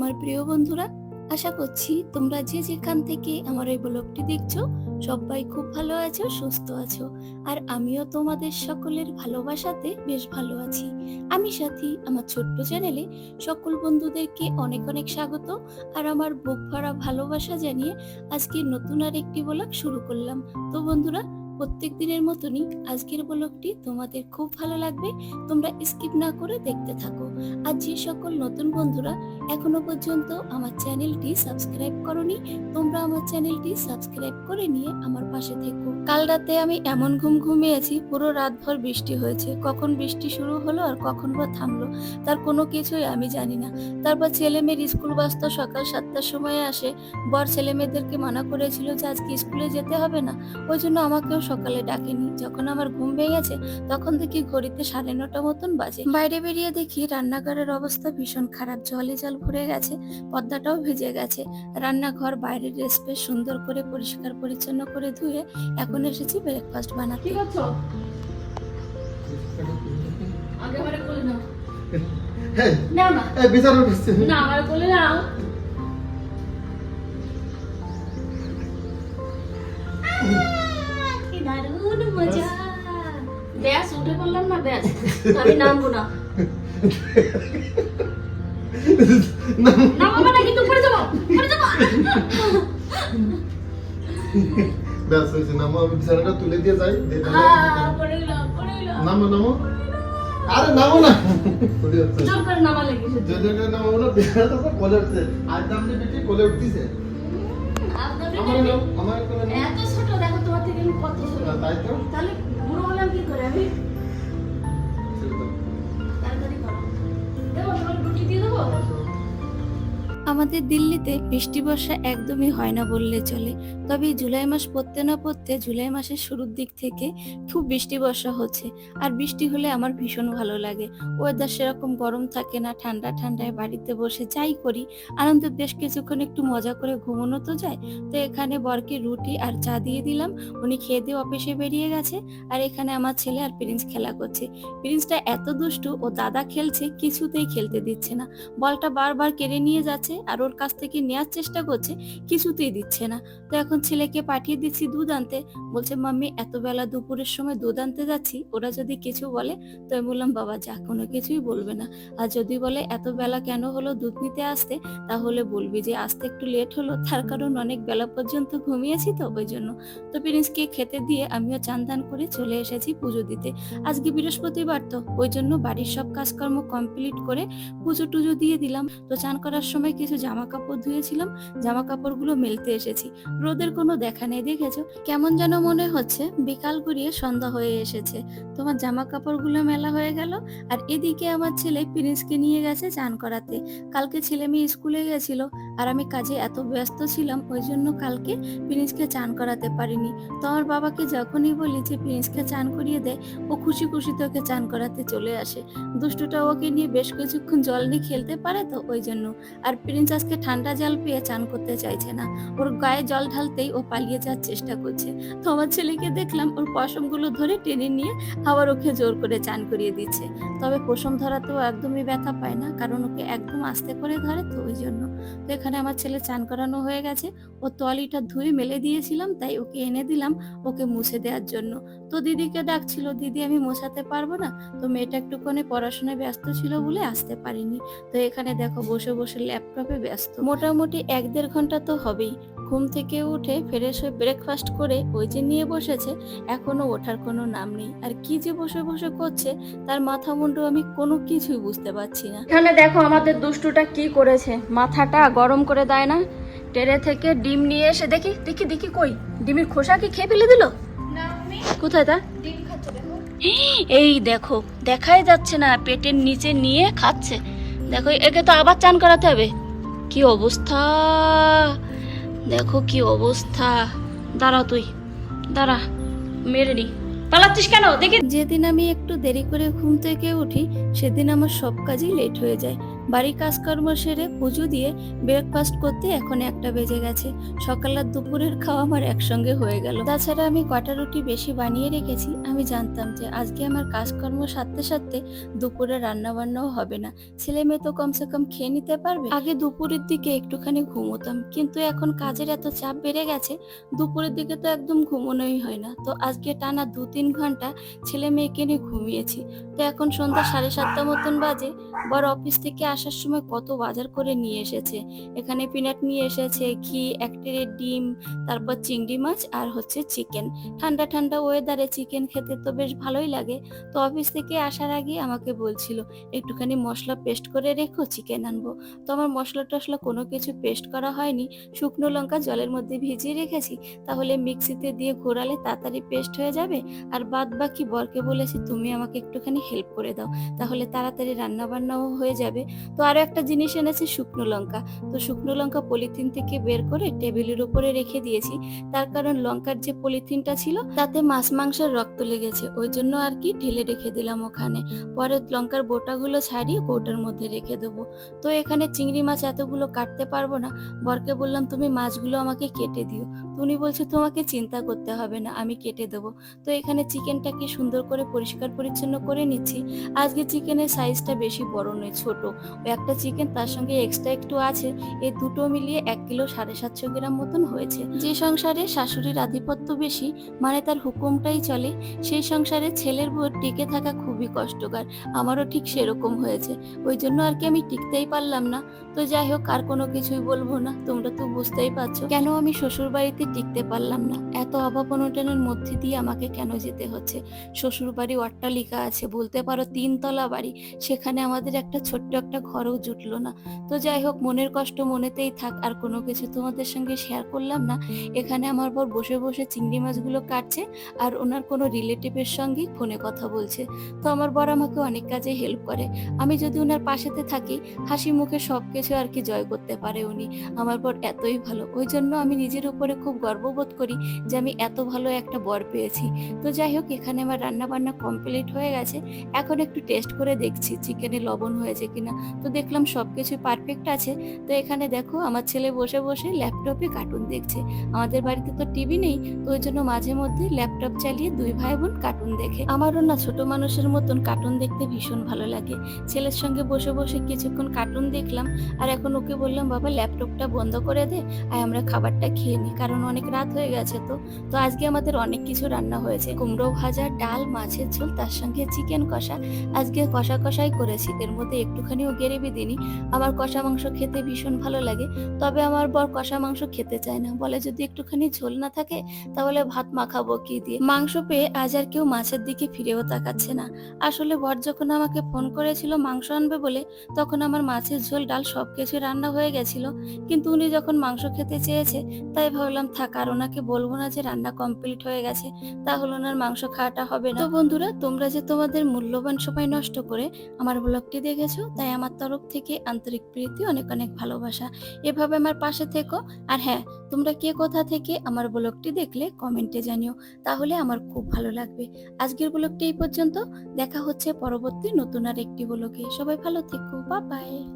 আমার প্রিয় বন্ধুরা, আশা করছি তোমরা যে যেখান থেকে আমার এই ব্লগটি দেখছ, সবাই খুব ভালো আছো, সুস্থ আছো। আর আমিও তোমাদের সকলের ভালোবাসাতে বেশ ভালো আছি। আমি সাথী, আমার ছোট্ট চ্যানেলে সকল বন্ধুদেরকে অনেক অনেক স্বাগত। আর আমার বুক ভরা ভালোবাসা জানিয়ে আজকে নতুন আর একটি ব্লগ শুরু করলাম। তো বন্ধুরা প্রত্যেক দিনের মতনই আজকের ব্লগটি তোমাদের খুব ভালো লাগবে। তোমরা স্কিপ না করে দেখতে থাকো। আর যে সকল নতুন বন্ধুরা এখনও পর্যন্ত আমার চ্যানেলটি সাবস্ক্রাইব করনি, তোমরা আমার চ্যানেলটি সাবস্ক্রাইব করে নিয়ে আমার পাশে থেকো। কাল রাতে আমি এমন ঘুম ঘুমিয়েছি পুরো রাতভর বৃষ্টি হয়েছে। কখন বৃষ্টি শুরু হলো আর কখন বা থামলো, তার কোনো কিছুই আমি জানি না। তারপর ছেলে মেয়ের স্কুল বাস তো সকাল সাতটার সময় আসে। বর ছেলে মেয়েদেরকে মানা করেছিল যে আজকে স্কুলে যেতে হবে না। ওই জন্য আমাকেও সকালে ডাকেনি। যখন আমার ঘুম ভেঙেছে তখন দেখি ঘড়িতে সাড়ে নটা মতন বাজে। বাইরে বেরিয়ে দেখি রান্নাঘরের অবস্থা ভীষণ খারাপ। জলে জল ভরে গেছে পর্দাটাও ভিজে গেছে। রান্নাঘর বাইরের স্পেস সুন্দর করে পরিষ্কার পরিচ্ছন্ন করে ধুয়ে এখন এসেছি ব্রেকফাস্ট বানাতে। আগে আমারে কোলে নাও। নাও না এই বিচার উঠছে না আমার কোলে নাও। ব্যাস আমি নামবো না। নামবো না কিন্তু পড়ে যাব পড়ে যাব। ব্যাস হয়েছে নামো আমি বিছানাটা তুলে দিয়ে যাই গেলাম নামো। নামো আরে নামো না। জোর করে নামা লেগেছে যদি না নামো না বিছানাটা তো কোলে উঠছে। আজ নামলে বেটি কোলে উঠতিছে। আপনার আমার নাও আমার কোলে নাও এত ছোট দেখো তোমার থেকে আমি কত ছোট। না, তাই তো। তাহলে বুড়ো হলাম কি করে আমি? দেবো তোমার রুটি দিয়ে দেবো আমাদের দিল্লিতে বৃষ্টি, বর্ষা একদমই হয় না বললে চলে। তবে জুলাই মাস পড়তে না পড়তে জুলাই মাসের শুরুর দিক থেকে খুব বৃষ্টি, বর্ষা হচ্ছে। আর বৃষ্টি হলে আমার ভীষণ ভালো লাগে। ওয়েদার সেরকম গরম থাকে না, ঠান্ডা, ঠান্ডায় বাড়িতে বসে যাই করি। আনন্দ বেশ কিছুক্ষণ একটু মজা করে ঘুমোনো তো যায়। তো এখানে বরকে রুটি আর চা দিয়ে দিলাম। উনি খেয়ে দিয়ে অফিসে বেরিয়ে গেছে। আর এখানে আমার ছেলে আর প্রিন্স খেলা করছে। প্রিন্সটা এত দুষ্টু, ও দাদা খেলছে, কিছুতেই খেলতে দিচ্ছে না। বলটা বারবার কেড়ে নিয়ে যাচ্ছে। আর ওর কাছ থেকে নেওয়ার চেষ্টা করছে, কিছুতেই দিচ্ছে না। তো এখন ছেলেকে পাঠিয়ে দিচ্ছি দুধ আনতে। বলছে, মাম্মি এত বেলা দুপুরের সময় দুধ আনতে যাচ্ছি, ওরা যদি কিছু বলে, তো আমি বললাম, বাবা, যা, কোনো কিছুই বলবে না। আর যদি বলে এত বেলা কেন হলো দুধ নিতে আসতে? তাহলে বলবি যে, আসতে একটু লেট হলো, তার কারণ অনেক বেলা পর্যন্ত ঘুমিয়েছি তো, ওই জন্য। তো প্রিন্সকে খেতে দিয়ে আমিও চান দান করে চলে এসেছি পুজো দিতে। আজকে বৃহস্পতিবার তো, ওই জন্য বাড়ির সব কাজকর্ম কমপ্লিট করে পুজো টুজো দিয়ে দিলাম। তো চান করার সময় কিছু জামা কাপড় ধুয়েছিলাম জামা কাপড়গুলো মেলতে এসেছি। রোদের কোনো দেখা নেই, দেখেছ? কেমন যেন মনে হচ্ছে বিকাল গড়িয়ে সন্ধ্যা হয়ে এসেছে। তোমার জামা কাপড়গুলো মেলা হয়ে গেল, আর এদিকে আমার ছেলে প্রিন্সকে নিয়ে গেছে চান করাতে। কালকে ছেলে মেয়ে স্কুলে গেছিল আর আমি কাজে এত ব্যস্ত ছিলাম, ওই জন্য কালকে প্রিন্সকে চান করাতে পারিনি। তো আমার বাবাকে যখনই বলি যে, প্রিন্সকে চান করিয়ে দে, ও খুশি খুশি তোকে চান করাতে চলে আসে। দুষ্টুটা ওকে নিয়ে বেশ কিছুক্ষণ জল নিয়ে খেলতে পারে তো ওই জন্য। আর প্রিন্স আজকে ঠান্ডা জল পেয়ে চান করতে চাইছে না। ওর গায়ে জল ঢালতেই ও পালিয়ে যাওয়ার চেষ্টা করছে। তো আমার ছেলেকে দেখলাম ওর পশমগুলো ধরে টেনে নিয়ে আবার ওকে জোর করে চান করিয়ে দিচ্ছে। তবে পশম ধরাতেও একদমই ব্যথা পায় না, কারণ ওকে একদম আস্তে করে ধরে তো ওই জন্য। এখানে আমার ছেলে চান করানো হয়ে গেছে। ও তোয়ালিটা ধুয়ে মেলে দিয়েছিলাম, তাই ওকে এনে দিলাম ওকে মুছে দেওয়ার জন্য। তো দিদিকে ডাকছিল, দিদি, আমি মোছাতে পারব না। তো মেয়েটা একটুখানি পড়াশোনায় ব্যস্ত ছিল বলে আসতে পারিনি। তো এখানে দেখো বসে বসে ল্যাপটপে ব্যস্ত। মোটামুটি এক দেড় ঘণ্টা তো হবেই। ঘুম থেকে উঠে ফ্রেশ হয়ে ব্রেকফাস্ট করে ওই যে নিয়ে বসেছে এখনও ওঠার কোনো নাম নেই। আর কি যে বসে বসে করছে তার মাথা মুন্ডু আমি কোনো কিছুই বুঝতে পারছি না। এখানে দেখো আমাদের দুষ্টুটা কি করেছে। মাথাটা গরম করে দেয় না। টেরে থেকে ডিম নিয়ে এসে দেখি দেখি দেখি কই? ডিমের খোসা কি খেয়ে ফেলে দিল? কোথায় তা? এই দেখো দেখাই যাচ্ছে না পেটের নিচে নিয়ে খাচ্ছে। দেখো একে তো আবার চান করাতে হবে। কি অবস্থা? দেখো কি অবস্থা। দাঁড়া তুই। দাঁড়া, মেরে নি। পালাচ্ছিস কেন? দেখি। যেদিন আমি একটু দেরি করে ঘুম থেকে উঠি, সেদিন আমার সব কাজই লেট হয়ে যায়। বাড়ি কাজকর্ম সেরে পুজো দিয়ে ব্রেকফাস্ট করতে এখন একটা বেজে গেছে। সকাল আর দুপুরের খাওয়া আমার একসঙ্গে হয়ে গেল। তাছাড়া আমি কটা রুটি বেশি বানিয়ে রেখেছি, আমি জানতাম যে আজকে আমার কাজকর্ম সারতে সারতে দুপুরে রান্না বান্নাও হবে না। ছেলে মেয়ে তো কমসে কম খেয়ে নিতে পারবে। আগে দুপুরের দিকে একটুখানি ঘুমোতাম, কিন্তু এখন কাজের এত চাপ বেড়ে গেছে, দুপুরের দিকে তো একদম ঘুমোনোই হয় না। তো আজকে টানা দু তিন ঘণ্টা ছেলে মেয়েকে নিয়ে ঘুমিয়েছি। তো এখন সন্ধ্যা সাড়ে সাতটা মতন বাজে বড় অফিস থেকে আসার সময় কত বাজার করে নিয়ে এসেছে। এখানে পিনাট নিয়ে এসেছে, ঘি, এক ট্রে ডিম, তারপর চিংড়ি মাছ আর হচ্ছে চিকেন ঠান্ডা ঠান্ডা ওয়েদারে চিকেন খেতে তো বেশ ভালোই লাগে। তো অফিস থেকে আসার আগে আমাকে বলছিল, একটুখানি মশলা পেস্ট করে রেখো চিকেন আনব। তো আমার মশলা টশলা কোনো কিছু পেস্ট করা হয়নি। শুকনো লঙ্কা জলের মধ্যে ভিজিয়ে রেখেছি। তাহলে মিক্সিতে দিয়ে ঘোরালে তাড়াতাড়ি পেস্ট হয়ে যাবে? আর বাদ বাকি বরকে বলেছি, তুমি আমাকে একটুখানি হেল্প করে দাও। তাহলে তাড়াতাড়ি রান্না বান্নাও হয়ে যাবে। তো আরও একটা জিনিস এনেছি শুকনো লঙ্কা। তো শুকনো লঙ্কা পলিথিন থেকে বের করে টেবিলের উপরে রেখে দিয়েছি। তার কারণ লঙ্কার যে পলিথিনটা ছিল, তাতে মাছ মাংসের রক্ত লেগেছে। ওই জন্য আর কি ঢেলে রেখে দিলাম ওখানে। পরে লঙ্কার বোটাগুলো ছাড়িয়ে কৌটার মধ্যে রেখে দেবো। তো এখানে চিংড়ি মাছ এতগুলো কাটতে পারব না। বরকে বললাম, তুমি মাছগুলো আমাকে কেটে দিও। উনি বলছে, তোমাকে চিন্তা করতে হবে না, আমি কেটে দেবো। তো এখানে চিকেনটাকে সুন্দর করে পরিষ্কার পরিচ্ছন্ন করে নিচ্ছি। আজকে চিকেনের সাইজটা বেশি বড় নয়, ছোট। একটা চিকেন তার সঙ্গে এক্সট্রা একটু আছে। এই দুটো মিলিয়ে এক কিলো সাড়ে সাতশো গ্রাম মতন হয়েছে। যে সংসারে শাশুড়ির আধিপত্য বেশি মানে তার হুকুমটাই চলে, সেই সংসারে ছেলের বউ টিকে থাকা খুবই কষ্টকর। আমারও ঠিক সেরকম হয়েছে। ওই জন্য আর কি আমি টিকতেই পারলাম না। তো যাই হোক, আর কোনো কিছুই বলব না। তোমরা তো বুঝতেই পারছ। কেন আমি শ্বশুর বাড়িতে টিকতে পারলাম না? এত অভাব অনটনের মধ্যে দিয়ে আমাকে কেন যেতে হচ্ছে? শ্বশুর বাড়ি অট্টালিকা আছে, বলতে পারো তিনতলা বাড়ি। সেখানে আমাদের একটা ছোট্ট একটা ঘরও জুটলো না। তো যাই হোক মনের কষ্ট মনেতেই থাক, আর কোনো কিছু তোমাদের সঙ্গে শেয়ার করলাম না। এখানে আমার বর বসে বসে চিংড়ি মাছগুলো কাটছে, আর ওনার কোনো রিলেটিভের সঙ্গে ফোনে কথা বলছে। তো আমার বর আমাকে অনেক কাজে হেল্প করে। আমি যদি ওনার পাশেতে থাকি, হাসি মুখে সব কিছু আর কি জয় করতে পারে উনি। আমার বর এতই ভালো। ওই জন্য আমি নিজের উপরে খুব গর্ববোধ করি যে আমি এত ভালো একটা বর পেয়েছি। তো যাই হোক এখানে আমার রান্না বান্না কমপ্লিট হয়ে গেছে। এখন একটু টেস্ট করে দেখছি চিকেনে লবণ হয়েছে কিনা। তো দেখলাম সবকিছু পারফেক্ট আছে। তো এখানে দেখো আমার ছেলে বসে বসে ল্যাপটপে কার্টুন দেখছে। আমাদের বাড়িতে তো টিভি নেই, তো ওই জন্য মাঝে মধ্যে ল্যাপটপ চালিয়ে দুই ভাই বোন কার্টুন দেখে। আমারও না ছোট মানুষের মতন কার্টুন দেখতে ভীষণ ভালো লাগে। ছেলের সঙ্গে বসে বসে কিছুক্ষণ কার্টুন দেখলাম, আর এখন ওকে বললাম, বাবা ল্যাপটপটা বন্ধ করে দে আর আমরা খাবারটা খেয়ে নিই কারণ অনেক রাত হয়ে গেছে তো। তো আজকে আমাদের অনেক কিছু রান্না হয়েছে। কুমড়ো ভাজা, ডাল, মাছের ঝোল, তার সঙ্গে চিকেন কষা। আজকে কষা কষাই করেছি, এর মধ্যে একটুখানিও গ্রেভি দিইনি আমার কষা মাংস খেতে ভীষণ ভালো লাগে, তবে আমার বর কষা মাংস খেতে চায় না। বলে, যদি একটুখানি ঝোল না থাকে, তাহলে ভাত মাখাবো কি দিয়ে? মাংস পেয়ে আজ আর কেউ মাছের দিকে ফিরেও তাকাচ্ছে না। আসলে বর যখন আমাকে ফোন করেছিল, মাংস আনবে বলে, তখন আমার মাছের ঝোল, ডাল সবকিছু রান্না হয়ে গেছিল। কিন্তু উনি যখন মাংস খেতে চেয়েছে, তাই ভাবলাম, থাক, আর ওনাকে বলব না যে রান্না কমপ্লিট হয়ে গেছে, তাহলে ওনার মাংস খাওয়াটা হবে না। তো বন্ধুরা, তোমরা যে তোমাদের মূল্যবান সময় নষ্ট করে আমার ব্লগটি দেখেছ, তাই আমার তরফ থেকে আন্তরিক প্রীতি, অনেক অনেক ভালোবাসা। এভাবে আমার পাশে থেকো। আর হ্যাঁ তোমরা কে কোথা থেকে আমার ব্লগটি দেখলে কমেন্টে জানিও। তাহলে আমার খুব ভালো লাগবে। আজকের ব্লগটি এই পর্যন্ত। দেখা হচ্ছে পরবর্তী নতুন আর একটি ব্লগে। সবাই ভালো থেকো। বা বাই